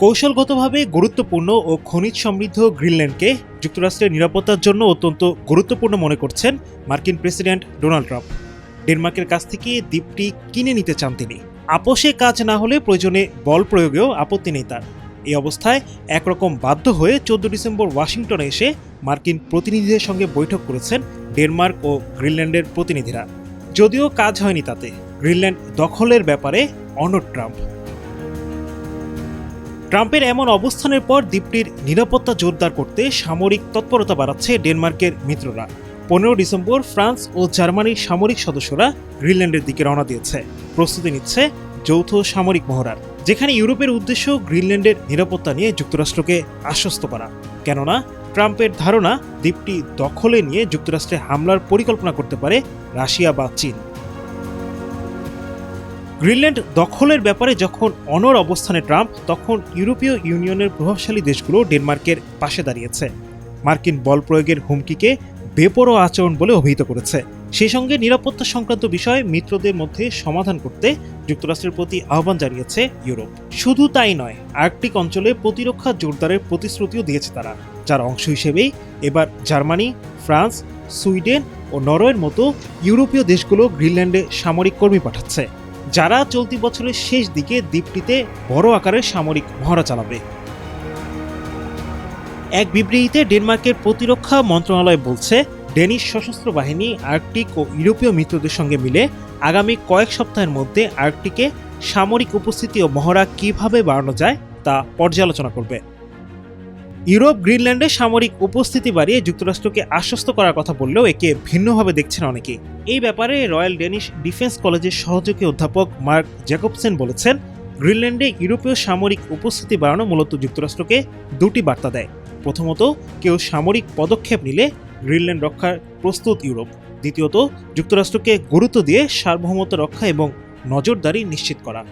কৌশলগতভাবে গুরুত্বপূর্ণ ও খনিজ সমৃদ্ধ গ্রিনল্যান্ডকে যুক্তরাষ্ট্রের নিরাপত্তার জন্য অত্যন্ত গুরুত্বপূর্ণ মনে করছেন মার্কিন প্রেসিডেন্ট ডোনাল্ড ট্রাম্প। ডেনমার্কের কাছ থেকে দ্বীপটি কিনে নিতে চান তিনি। আপোষে কাজ না হলে প্রয়োজনে বল প্রয়োগেও আপত্তি নেই তার। এই অবস্থায় একরকম বাধ্য হয়ে চোদ্দ ডিসেম্বর ওয়াশিংটনে এসে মার্কিন প্রতিনিধিদের সঙ্গে বৈঠক করেছেন ডেনমার্ক ও গ্রিনল্যান্ডের প্রতিনিধিরা। যদিও কাজ হয়নি তাতে। গ্রিনল্যান্ড দখলের ব্যাপারে অনড় ট্রাম্প। ট্রাম্পের এমন অবস্থানের পর দ্বীপটির নিরাপত্তা জোরদার করতে সামরিক তৎপরতা বাড়াচ্ছে ডেনমার্কের মিত্ররা। পনেরো ডিসেম্বর ফ্রান্স ও জার্মানির সামরিক সদস্যরা গ্রিনল্যান্ডের দিকে রওনা দিয়েছে। প্রস্তুতি নিচ্ছে যৌথ সামরিক মহড়ার, যেখানে ইউরোপের উদ্দেশ্য গ্রিনল্যান্ডের নিরাপত্তা নিয়ে যুক্তরাষ্ট্রকে আশ্বস্ত করা। কেননা, ট্রাম্পের ধারণা দ্বীপটি দখলে নিয়ে যুক্তরাষ্ট্রে হামলার পরিকল্পনা করতে পারে রাশিয়া বা চীন। গ্রিনল্যান্ড দখলের ব্যাপারে যখন অনর অবস্থানে ট্রাম্প, তখন ইউরোপীয় ইউনিয়নের প্রভাবশালী দেশগুলো ডেনমার্কের পাশে দাঁড়িয়েছে। মার্কিন বল প্রয়োগের হুমকিকে বেপরোয়া আচরণ বলে অভিহিত করেছে। সেই সঙ্গে নিরাপত্তা সংক্রান্ত বিষয়ে মিত্রদের মধ্যে সমাধান করতে যুক্তরাষ্ট্রের প্রতি আহ্বান জানিয়েছে ইউরোপ। শুধু তাই নয়, আর্কটিক অঞ্চলে প্রতিরক্ষা জোরদারের প্রতিশ্রুতিও দিয়েছে তারা, যার অংশ হিসেবেই এবার জার্মানি, ফ্রান্স, সুইডেন ও নরওয়ের মতো ইউরোপীয় দেশগুলো গ্রিনল্যান্ডে সামরিক কর্মী পাঠাচ্ছে। যারা চলতি বছরের শেষ দিকে দ্বীপটিতে বড় আকারের সামরিক মহড়া চালাবে। এক বিবৃতিতে ডেনমার্কের প্রতিরক্ষা মন্ত্রণালয় বলছে, ডেনিশ সশস্ত্র বাহিনী আর্কটিক ও ইউরোপীয় মিত্রদের সঙ্গে মিলে আগামী কয়েক সপ্তাহের মধ্যে আর্কটিকে সামরিক উপস্থিতি ও মহড়া কীভাবে বাড়ানো যায় তা পর্যালোচনা করবে। ইউরোপ গ্রিনল্যান্ডে সামরিক উপস্থিতি বাড়িয়ে যুক্তরাষ্ট্রকে আশ্বস্ত করার কথা বললেও একে ভিন্নভাবে দেখছেন অনেকে। এই ব্যাপারে রয়্যাল ডেনিশ ডিফেন্স কলেজের সহযোগী অধ্যাপক মার্ক জ্যাকবসেন বলেছেন, গ্রিনল্যান্ডে ইউরোপীয় সামরিক উপস্থিতি বাড়ানো মূলত যুক্তরাষ্ট্রকে দুটি বার্তা দেয়। প্রথমত, কেউ সামরিক পদক্ষেপ নিলে গ্রিনল্যান্ড রক্ষার প্রস্তুত ইউরোপ। দ্বিতীয়ত, যুক্তরাষ্ট্রকে গুরুত্ব দিয়ে সার্বভৌমত্ব রক্ষা এবং নজরদারি নিশ্চিত করা।